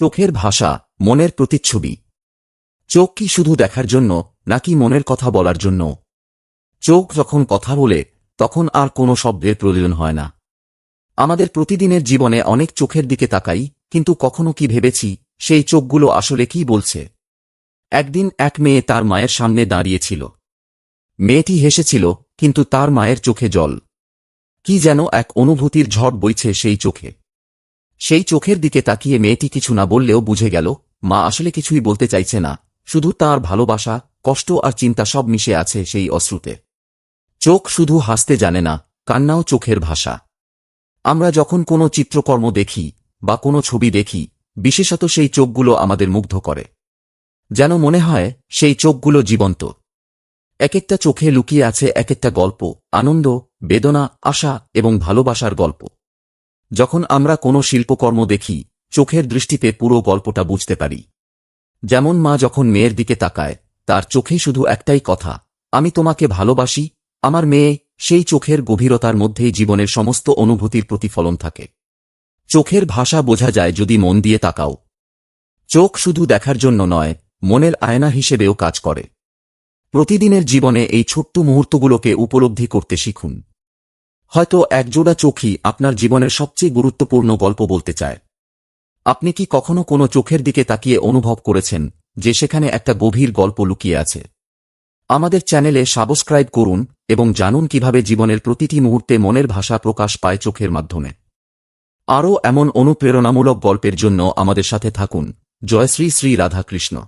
চোখের ভাষা, মনের প্রতিচ্ছবি। চোখ কি শুধু দেখার জন্য, নাকি মনের কথা বলার জন্য? চোখ যখন কথা বলে, তখন আর কোনো শব্দের প্রয়োজন হয় না। আমাদের প্রতিদিনের জীবনে অনেক চোখের দিকে তাকাই, কিন্তু কখনো কি ভেবেছি, সেই চোখগুলো আসলে কি বলছে? একদিন এক মেয়ে তার মায়ের সামনে দাঁড়িয়েছিল। মেয়েটি হেসেছিল, কিন্তু তার মায়ের চোখে জল। কি যেন এক অনুভূতির ঝড় বইছে সেই চোখে। সেই চোখের দিকে তাকিয়ে মেয়েটি কিছু না বললেও বুঝে গেল, মা আসলে কিছুই বলতে চাইছে না, শুধু তার ভালোবাসা, কষ্ট আর চিন্তা সব মিশে আছে সেই অশ্রুতে। চোখ শুধু হাসতে জানে না, কান্নাও চোখের ভাষা। আমরা যখন কোনো চিত্রকর্ম দেখি, বা কোনো ছবি দেখি, বিশেষত সেই চোখগুলো আমাদের মুগ্ধ করে। যেন মনে হয়, সেই চোখগুলো জীবন্ত। এক একটা চোখে লুকিয়ে আছে এক একটা গল্প, আনন্দ, বেদনা, আশা এবং ভালোবাসার গল্প। যখন আমরা কোনো শিল্পকর্ম দেখি, চোখের দৃষ্টিতে পুরো গল্পটা বুঝতে পারি। যেমন মা যখন মেয়ের দিকে তাকায়, তার চোখে শুধু একটাই কথা, আমি তোমাকে ভালোবাসি, আমার মেয়ে সেই চোখের গভীরতার মধ্যেই জীবনের সমস্ত অনুভূতির প্রতিফলন থাকে। চোখের ভাষা বোঝা যায় যদি মন দিয়ে তাকাও। চোখ শুধু দেখার জন্য নয়, মনের আয়না হিসেবেও কাজ করে। প্রতিদিনের জীবনে এই ছোট্ট মুহূর্তগুলোকে উপলব্ধি করতে শিখুন। হয়তো একজোড়া চোখই আপনার জীবনের সবচেয়ে গুরুত্বপূর্ণ গল্প বলতে চায়। আপনি কি কখনো কোনো চোখের দিকে তাকিয়ে অনুভব করেছেন যে সেখানে একটা গভীর গল্প লুকিয়ে আছে? আমাদের চ্যানেলে সাবস্ক্রাইব করুন এবং জানুন কীভাবে জীবনের প্রতিটি মুহূর্তে মনের ভাষা প্রকাশ পায় চোখের মাধ্যমে। আরও এমন অনুপ্রেরণামূলক গল্পের জন্য আমাদের সাথে থাকুন। জয় শ্রী শ্রী রাধাকৃষ্ণ।